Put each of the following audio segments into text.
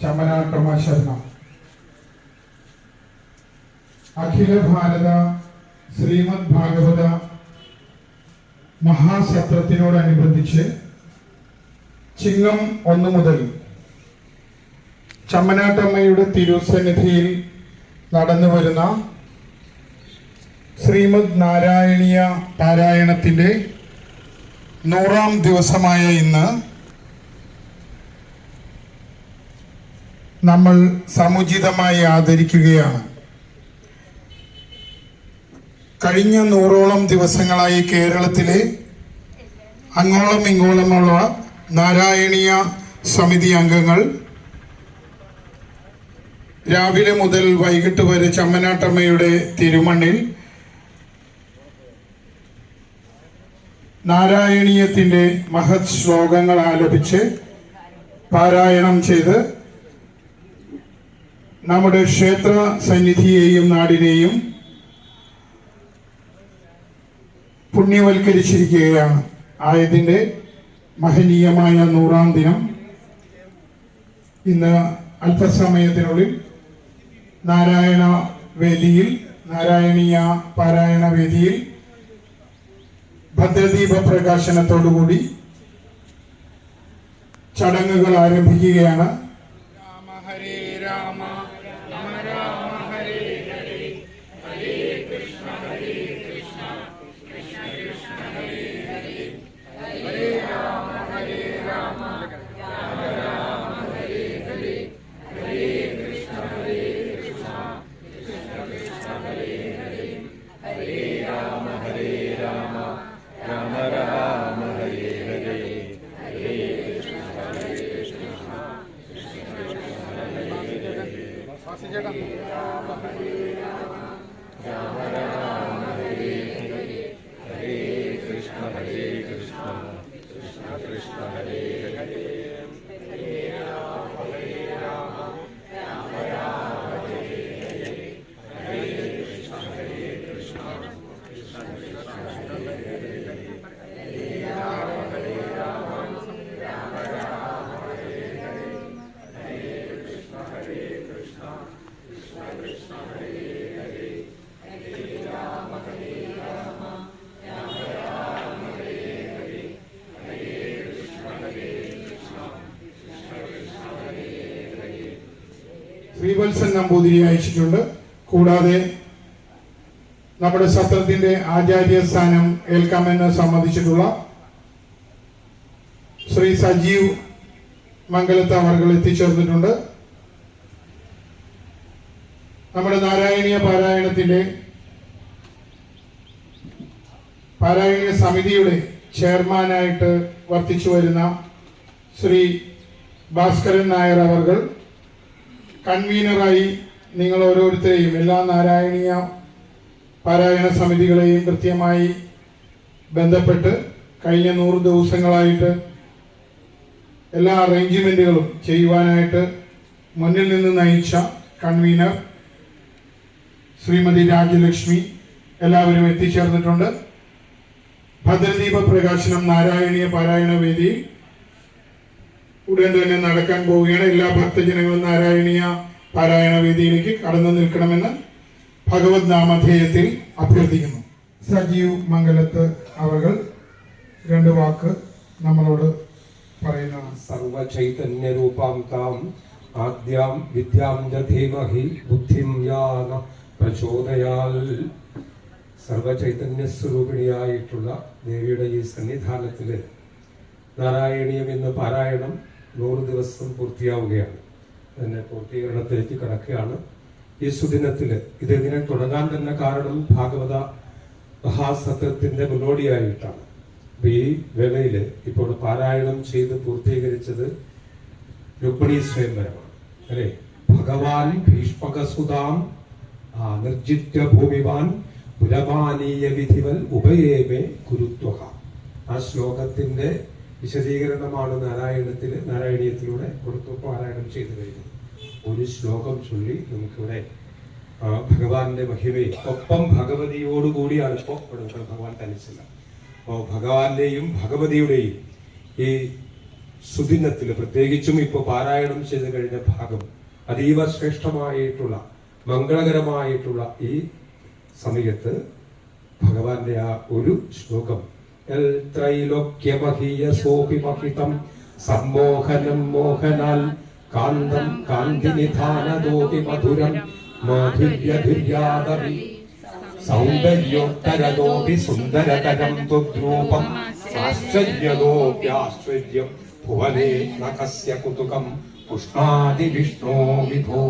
ശരണം അഖില ഭാരത ശ്രീമദ് ഭാഗവത മഹാസത്രത്തിനോടനുബന്ധിച്ച് ചിങ്ങം ഒന്ന് മുതൽ ചമ്മനാട്ടമ്മയുടെ തിരുസന്നിധിയിൽ നടന്നു വരുന്ന ശ്രീമദ് നാരായണീയ പാരായണത്തിന്റെ നൂറാം ദിവസമായ ഇന്ന് നമ്മൾ സമുചിതമായി ആദരിക്കുകയാണ്. കഴിഞ്ഞ നൂറോളം ദിവസങ്ങളായി കേരളത്തിലെ അങ്ങോളം ഇങ്ങോളമുള്ള നാരായണീയ സമിതി അംഗങ്ങൾ രാവിലെ മുതൽ വൈകിട്ട് വരെ ചമ്മനാട്ടമ്മയുടെ തിരുമണ്ണിൽ നാരായണീയത്തിന്റെ മഹത് ശ്ലോകങ്ങൾ ആലപിച്ച് പാരായണം ചെയ്ത് നമ്മുടെ ക്ഷേത്ര സന്നിധിയെയും നാടിനെയും പുണ്യവൽക്കരിച്ചിരിക്കുകയാണ്. ആയതിന്റെ മഹനീയമായ നൂറാം ദിനം. ഇന്ന് അല്പസമയത്തിനുള്ളിൽ നാരായണ വേദിയിൽ നാരായണീയ പാരായണ വേദിയിൽ ഭദ്രദീപ പ്രകാശനത്തോടുകൂടി ചടങ്ങുകൾ ആരംഭിക്കുകയാണ്. किसी हरे हरे कृष्ण हरे कृष्ण कृष्ण कृष्ण हरे हरे ശ്രീവത്സൻ നമ്പൂതിരി അയച്ചിട്ടുണ്ട്. കൂടാതെ നമ്മുടെ സത്രത്തിന്റെ ആചാര്യ സ്ഥാനം ഏൽക്കാമെന്ന് സമ്മതിച്ചിട്ടുള്ള ശ്രീ സജീവ് മംഗലത്ത് അവർ എത്തിച്ചേർന്നിട്ടുണ്ട്. നമ്മുടെ നാരായണീയ പാരായണത്തിന്റെ പാരായണീയ സമിതിയുടെ ചെയർമാനായിട്ട് വർത്തിച്ചു വരുന്ന ശ്രീ ഭാസ്കരൻ നായർ അവർ കൺവീനറായി നിങ്ങൾ ഓരോരുത്തരെയും എല്ലാ നാരായണീയ പാരായണ സമിതികളെയും കൃത്യമായി ബന്ധപ്പെട്ട് കഴിഞ്ഞ നൂറ് ദിവസങ്ങളായിട്ട് എല്ലാ അറേഞ്ച്മെന്റുകളും ചെയ്യുവാനായിട്ട് മുന്നിൽ നിന്ന് നയിച്ച കൺവീനർ ശ്രീമതി രാജലക്ഷ്മി എല്ലാവരും എത്തിച്ചേർന്നിട്ടുണ്ട്. ഭദ്രദീപ പ്രകാശനം നാരായണീയ പാരായണ വേദിയിൽ ഉടൻ തന്നെ നടക്കാൻ പോവുകയാണ്. എല്ലാ ഭക്തജനങ്ങളും നാരായണീയ പാരായണ വേദിയിലേക്ക് കടന്നു നിൽക്കണമെന്ന് ഭഗവത് നാമധേയത്തിൽ അഭ്യർത്ഥിക്കുന്നു. സജീവ് മംഗലത്ത് അവകൾ രണ്ട് വാക്ക് നമ്മളോട് പറയുന്നതാണ്. സർവചൈതന്യരൂപാം താം ആദ്യാം വിദ്യാം ദധീമഹി ബുദ്ധിം യാന പ്രചോദയാൽ സർവചൈതന്യ സ്വരൂപിണിയായിട്ടുള്ള ദേവിയുടെ ഈ സന്നിധാനത്തിൽ നാരായണീയം എന്ന പാരായണം നൂറ് ദിവസം പൂർത്തിയാവുകയാണ്. അതിനെ പൂർത്തീകരണത്തിലേക്ക് കടക്കുകയാണ്. ഈ സുദിനത്തിൽ ഇതെങ്ങനെ തുടങ്ങാൻ തന്നെ കാരണം ഭാഗവത മഹാസത്രത്തിന്റെ മുന്നോടിയായിട്ടാണ്. അപ്പൊ ഈ വേളയിൽ ഇപ്പോൾ പാരായണം ചെയ്ത് പൂർത്തീകരിച്ചത് രുക്മിണി സ്വയംവരമാണ് അല്ലെ? ഭഗവാൻ ഭീഷ്മകസുതാം നിർജിത്യ ഭൂമിവാൻ പുരമാനീയ വിധിവൽ ഉപയേമേ കുരുത്വക ആ ശ്ലോകത്തിന്റെ വിശദീകരണമാണ് നാരായണത്തിൽ നാരായണീയത്തിലൂടെ കൊടുത്തു പാരായണം ചെയ്തു കഴിഞ്ഞത്. ഒരു ശ്ലോകം ചൊല്ലി നമുക്കിവിടെ ഭഗവാന്റെ മഹിമയും. ഒപ്പം ഭഗവതിയോടുകൂടിയാണ് ഇപ്പോൾ ഇവിടെ ഭഗവാൻ തനിച്ചില്ല അപ്പോൾ ഭഗവാന്റെയും ഭഗവതിയുടെയും ഈ സുദിനത്തിൽ പ്രത്യേകിച്ചും ഇപ്പോൾ പാരായണം ചെയ്തു കഴിഞ്ഞ ഭാഗം അതീവ ശ്രേഷ്ഠമായിട്ടുള്ള മംഗളകരമായിട്ടുള്ള ഈ സമയത്ത് ഭഗവാന്റെ ആ ഒരു ശ്ലോകം. സോപിമഹിതം സമ്മോഹനം മോഹനാൽ കാന്തം കാന്തിനിധാനദോപി മധുരം മാധുര്യധുര്യാദവി സൗന്ദര്യോത്തരതോപി സുന്ദരതരം ത്വദ്രൂപം ആശ്ചര്യതോപ്യാശ്ചര്യം ഭുവനേ നഖസ്യ കുതുകം പുഷ്ണാതി വിഷ്ണോ വിധോ.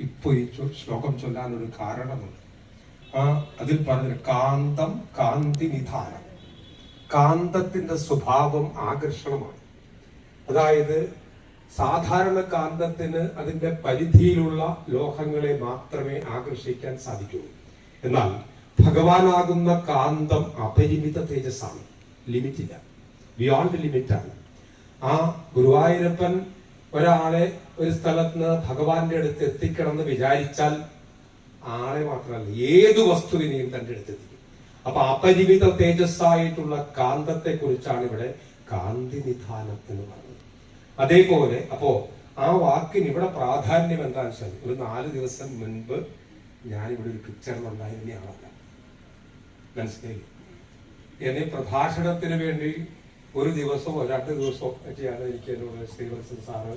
ഇപ്പൊ ഈ ശ്ലോകം ചൊല്ലാനൊരു കാരണമുണ്ട്. ആ അതിൽ പറഞ്ഞ കാന്തം കാന്തി നിധാനം. കാന്തത്തിന്റെ സ്വഭാവം ആകർഷണമാണ്. അതായത് സാധാരണ കാന്തത്തിന് അതിന്റെ പരിധിയിലുള്ള ലോഹങ്ങളെ മാത്രമേ ആകർഷിക്കാൻ സാധിക്കുകയുള്ളൂ എന്നാൽ ഭഗവാനാകുന്ന കാന്തം അപരിമിത തേജസ്സാണ്. ലിമിറ്റില്ല. ബിയോണ്ട് ലിമിറ്റാണ്. ആ ഗുരുവായൂരപ്പൻ ഒരാളെ ഒരു സ്ഥലത്ത് നിന്ന് ഭഗവാന്റെ അടുത്ത് എത്തിക്കണം എന്ന് വിചാരിച്ചാൽ ആളെ മാത്രമല്ല ഏതു വസ്തുവിനെയും തന്റെ അടുത്ത് എത്തിക്കും. അപ്പൊ അപരിമിത തേജസ്സായിട്ടുള്ള കാന്തത്തെ കുറിച്ചാണ് ഇവിടെ കാന്തി നിധാനം എന്ന് പറയുന്നത് അതേപോലെ അപ്പോ ആ വാക്കിന് ഇവിടെ പ്രാധാന്യം എന്താണെന്ന് വെച്ചാൽ ഒരു നാല് ദിവസം മുൻപ് ഞാനിവിടെ ഒരു പിക്ചറിലുണ്ടായിരുന്ന ആളല്ല. മനസ്സിലായി എന്നെ പ്രഭാഷണത്തിന് വേണ്ടി ഒരു ദിവസമോ രണ്ട് ദിവസമോ ഒക്കെയാണ് എനിക്ക് എന്നോട് ശ്രീവത്സൻ സാറ്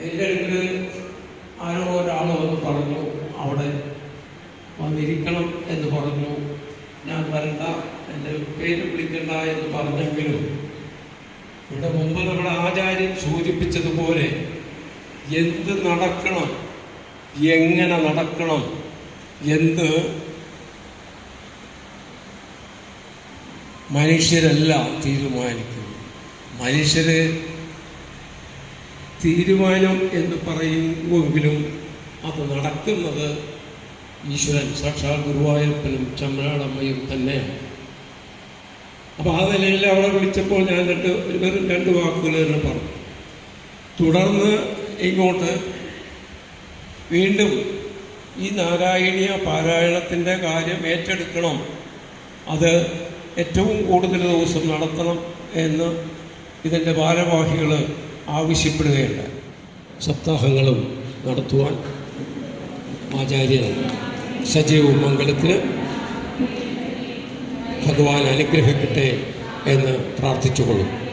എന്റെ അടുക്കൽ ആരോ ഒരാൾ വന്ന് പറഞ്ഞു അവിടെ വന്നിരിക്കണം എന്ന് പറഞ്ഞു. ഞാൻ വരണ്ട എന്റെ പേര് വിളിക്കണ്ട എന്ന് പറഞ്ഞെങ്കിലും ഇവിടെ മുമ്പ് നമ്മുടെ ആചാര്യൻ സൂചിപ്പിച്ചതുപോലെ എന്ത് നടക്കണം എങ്ങനെ നടക്കണം എന്ത് മനുഷ്യരല്ല തീരുമാനിക്കുന്നു മനുഷ്യര് തീരുമാനം എന്ന് പറയുമെങ്കിലും അത് നടക്കുന്നത് ഈശ്വരൻ സാക്ഷാൽ ഗുരുവായൂരപ്പനും ചമ്മനാടമ്മയും തന്നെയാണ്. അപ്പോൾ ആ നിലയിൽ അവളെ വിളിച്ചപ്പോൾ ഞാൻ രണ്ട് ഒരു വെറും രണ്ട് വാക്കുകൾ തന്നെ പറഞ്ഞു. തുടർന്ന് ഇങ്ങോട്ട് വീണ്ടും ഈ നാരായണീയ പാരായണത്തിന്റെ കാര്യം ഏറ്റെടുക്കണം. അത് ഏറ്റവും കൂടുതൽ ദിവസം നടത്തണം എന്ന് ഇതിന്റെ ഭാരവാഹികൾ ആവശ്യപ്പെടുകയുണ്ട് സപ്താഹങ്ങളും നടത്തുവാൻ ആചാര്യൻ സജീവ മംഗളത്തിന് ഭഗവാൻ അനുഗ്രഹിക്കട്ടെ എന്ന് പ്രാർത്ഥിച്ചുകൊള്ളും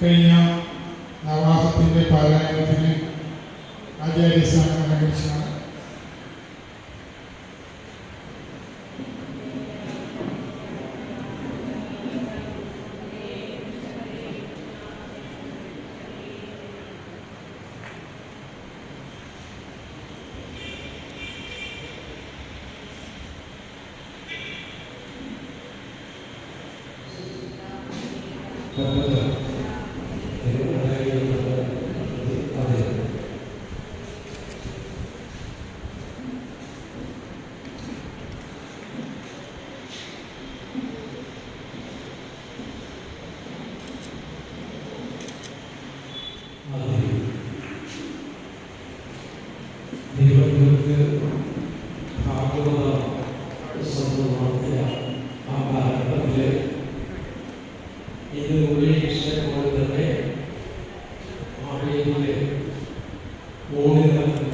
കഴിഞ്ഞ നവാഹത്തിന്റെ പാരായണത്തിന് ആചാര്യസ്ഥാനം അനുകരിച്ചാണ് മൂന്നിന്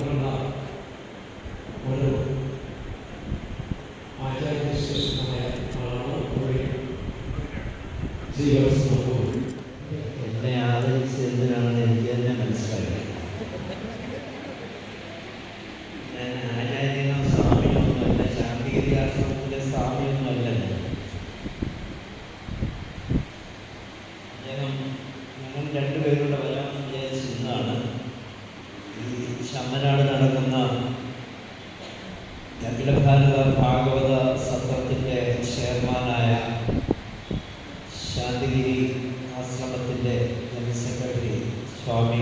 അഖില ഭാരത ഭാഗവത സത്രത്തിന്റെ ചെയർമാനായ ശാന്തിഗിരി ആശ്രമത്തിന്റെ ജനറൽ സെക്രട്ടറി സ്വാമി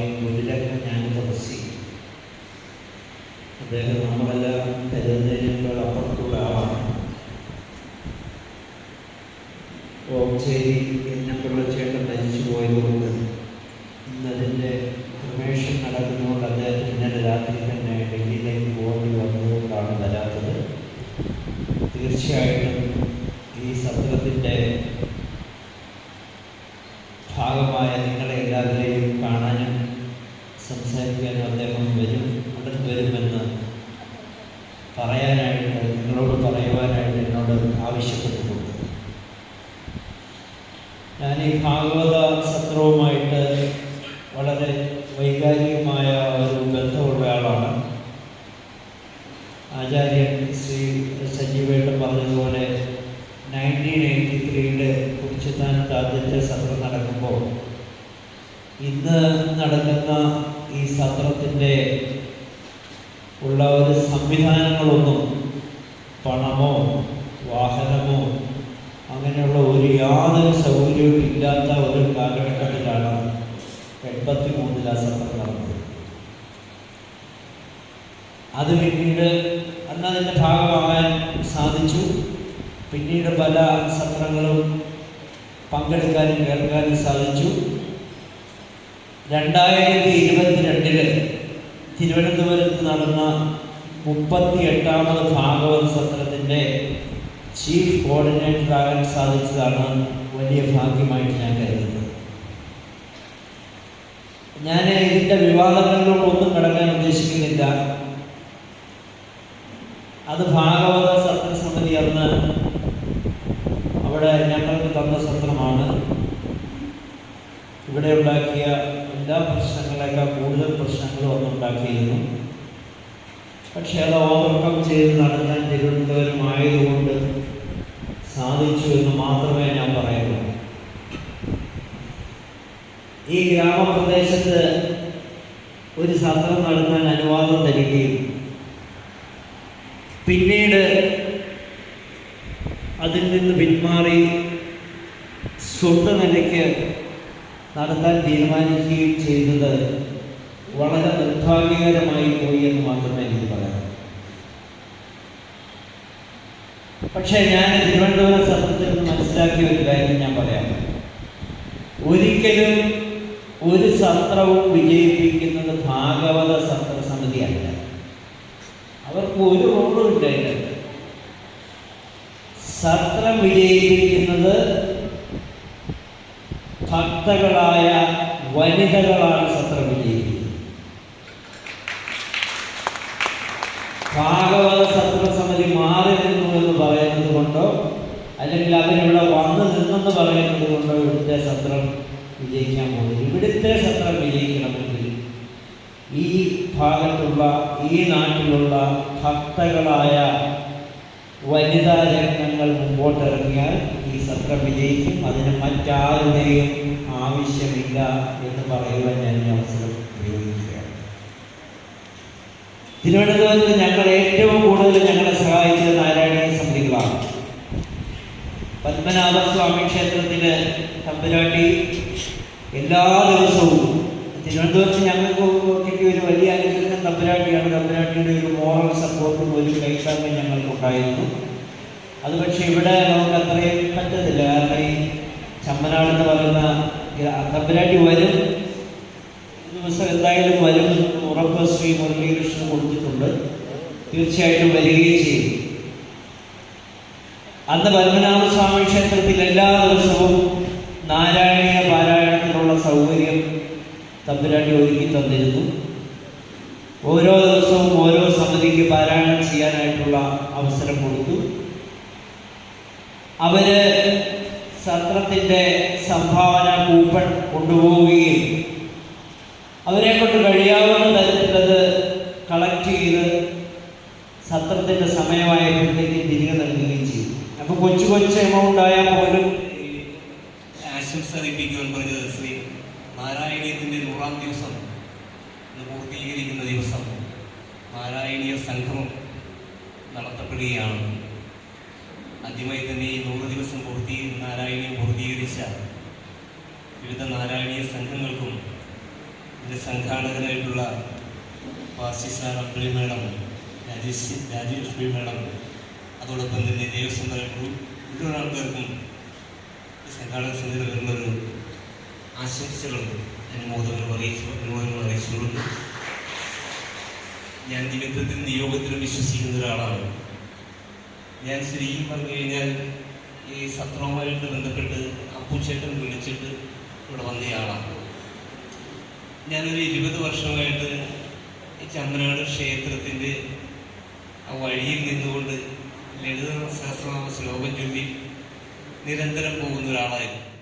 സജീവേട്ടൻ പറഞ്ഞതുപോലെ നയന്റീൻ എയ്റ്റി ത്രീയുടെ കുറിച്ചിത്താനത്ത് ആദ്യത്തെ സത്രം നടക്കുമ്പോൾ ഇന്ന് നടക്കുന്ന ഈ സത്രത്തിന്റെ ഉള്ള ഒരു സംവിധാനങ്ങളൊന്നും പണമോ വാഹനമോ അങ്ങനെയുള്ള ഒരു യാതൊരു സൗകര്യവും ഇല്ലാത്ത ഒരു കാലഘട്ടത്തിലാണ് എൺപത്തി മൂന്നിൽ ആ സത്രം നടന്നത്. അത് പിന്നീട് അന്ന് അതിന്റെ ഭാഗമാകാൻ സാധിച്ചു. പിന്നീട് പല സത്രങ്ങളും പങ്കെടുക്കാനും കേൾക്കാനും സാധിച്ചു. രണ്ടായിരത്തി ഇരുപത്തിരണ്ടിൽ തിരുവനന്തപുരത്ത് നടന്ന മുപ്പത്തി എട്ടാമത് ഭാഗവത സത്രത്തിന്റെ ചീഫ് കോർഡിനേറ്റർ ആകാൻ സാധിച്ചതാണ് വലിയ ഭാഗ്യമായിട്ട് ഞാൻ കരുതുന്നത്. ഞാൻ ഇതിന്റെ വിവാദങ്ങളിലോട്ടൊന്നും കടക്കാൻ ഉദ്ദേശിക്കുന്നില്ല. അത് ഭാഗവത സത്രസമിതി അന്ന് അവിടെ ഞങ്ങൾക്ക് തന്ന സത്രമാണ്. ഇവിടെ ഉണ്ടാക്കിയ എല്ലാ പ്രശ്നങ്ങളെക്കാൾ കൂടുതൽ പ്രശ്നങ്ങളും അന്ന് ഉണ്ടാക്കിയിരുന്നു. പക്ഷേ അത് ഓവർകം ചെയ്ത് നടത്താൻ തിരുവനന്തപുരം ആയതുകൊണ്ട് സാധിച്ചു എന്ന് മാത്രമേ ഞാൻ പറയുള്ളൂ. ഈ ഗ്രാമപ്രദേശത്ത് ഒരു സത്രം നടത്താൻ അനുവാദം തരികയും പിന്നീട് അതിൽ നിന്ന് പിന്മാറി സ്വന്തം നിലയ്ക്ക് നടത്താൻ തീരുമാനിക്കുകയും ചെയ്തത് വളരെ നിർഭാഗ്യകരമായി പോയി എന്ന് മാത്രമേ എനിക്ക് പറയാം പക്ഷേ ഞാൻ തിരുവനന്തപുരം സത്രത്തിൽ നിന്ന് മനസ്സിലാക്കിയ ഒരു കാര്യം ഞാൻ പറയാം. ഒരിക്കലും ഒരു സത്രവും വിജയിപ്പിക്കുന്നത് ഭാഗവത സത്ര സമിതിയല്ല. അവർക്ക് ഒരു റോളും ഇല്ലായിരുന്നു. സത്രം വിജയിപ്പിക്കുന്നത് ഭക്തകളായ വനിതകളാണ് സത്രം വിജയിക്കുന്നത് ഭാഗവത സത്രസമിതി മാറി നിന്നു എന്ന് പറയുന്നത് കൊണ്ടോ അല്ലെങ്കിൽ അവരിവിടെ വന്നു നിന്നെന്ന് പറയുന്നത് കൊണ്ടോ ഇവിടുത്തെ സത്രം വിജയിക്കാൻ പോകുന്നത് ഇവിടുത്തെ സത്രം വിജയിക്കണമെങ്കിൽ ഈ ഭാഗത്തുള്ള ഈ നാട്ടിലുള്ള ഭക്തകളായ വനിതാ രംഗങ്ങൾ മുമ്പോട്ടിറങ്ങിയാൽ ഈ സത്രം വിജയിക്കും. അതിന് മറ്റാരുടെയും ആവശ്യമില്ല എന്ന് പറയുവാൻ ഞാൻ ഈ അവസരം ഉപയോഗിക്കുകയാണ്. തിരുവനന്തപുരത്ത് ഞങ്ങൾ ഏറ്റവും കൂടുതൽ ഞങ്ങളെ സഹായിച്ചത് നാരായണീയ സമിതികളാണ്. പത്മനാഭസ്വാമി ക്ഷേത്രത്തിന് തമ്പുരാട്ടി എല്ലാ ദിവസവും തിരുവനന്തപുരത്ത് ഞങ്ങൾക്ക് ഒറ്റയ്ക്ക് ഒരു വലിയ അനുഗ്രഹം തമ്പുരാട്ടിയാണ്. തമ്പുരാട്ടിയുടെ ഒരു മോറൽ സപ്പോർട്ടും ഒരു കൈത്താങ്ങും ഞങ്ങൾക്കുണ്ടായിരുന്നു. അത് പക്ഷേ ഇവിടെ നമുക്ക് അത്രയും പറ്റത്തില്ല. കാരണം ഈ ചമ്മനാട് എന്ന് പറയുന്ന തമ്പുരാട്ടി വരും. ദിവസം എന്തായാലും വരും ഉറപ്പ് ശ്രീ മുരളീകൃഷ്ണൻ കൊടുത്തിട്ടുണ്ട്. തീർച്ചയായിട്ടും വരികയും ചെയ്യും. അന്ന് പത്മനാഭസ്വാമി ക്ഷേത്രത്തിൽ എല്ലാ ദിവസവും സൗകര്യം തമ്പുരാട്ടി ഒരുക്കി തന്നിരുന്നു. ഓരോ ദിവസവും ഓരോ സമിതിക്ക് പാരായണം ചെയ്യാനായിട്ടുള്ള അവസരം കൊടുത്തു. അവർ സത്രത്തിന്റെ സംഭാവന കൂപ്പൺ കൊണ്ടുപോവുകയും അവരെ കൊണ്ട് കഴിയാവുന്ന തരത്തിലത് കളക്ട് ചെയ്ത് സത്രത്തിന്റെ സമയമായപ്പോഴത്തേക്ക് തിരികെ നൽകുകയും ചെയ്യും അപ്പൊ കൊച്ചു കൊച്ചു എമൗണ്ട് ആയാൽ പോലും ആശംസ അറിയിപ്പിക്കുവാൻ പറഞ്ഞത് ശ്രീ നാരായണ നൂറാം ദിവസം ഇന്ന് പൂർത്തീകരിക്കുന്ന ദിവസം നാരായണീയ സംഗമം നടത്തപ്പെടുകയാണ്. ആദ്യമായി തന്നെ ഈ നൂറ് ദിവസം പൂർത്തീ നാരായണീയം പൂർത്തീകരിച്ച വിവിധ നാരായണീയ സംഘങ്ങൾക്കും ഇതിന്റെ സംഘാടകരായിട്ടുള്ള വാസി sir Abdul madam Rajesh Rajesh madam അതോടൊപ്പം തന്നെ ദേവസ്വം മുഴുവൻ ആൾക്കാർക്കും സംഘാടക സമിതി നൽകുന്നൊരു ആശംസകളും അനുമോദങ്ങളും അറിയിച്ചു അനുമോദങ്ങളും അറിയിച്ചുകൊള്ളുന്നു. ഞാൻ നിമിത്തത്തിൽ നിയോഗത്തിലും വിശ്വസിക്കുന്ന ഒരാളാണ്. ഞാൻ ശരിക്കും പറഞ്ഞു കഴിഞ്ഞാൽ ഈ സത്രവുമായിട്ട് ബന്ധപ്പെട്ട് അപ്പൂച്ചേട്ടൻ വിളിച്ചിട്ട് ഇവിടെ വന്നയാളാണ്. ഞാനൊരു ഇരുപത് വർഷമായിട്ട് ഈ ചന്ദ്രനാട് ക്ഷേത്രത്തിന്റെ ആ വഴിയിൽ നിന്നുകൊണ്ട് ലളിത സഹസ്രനാമ ശ്ലോകം ചൊല്ലി നിരന്തരം പോകുന്ന ഒരാളായിരുന്നു.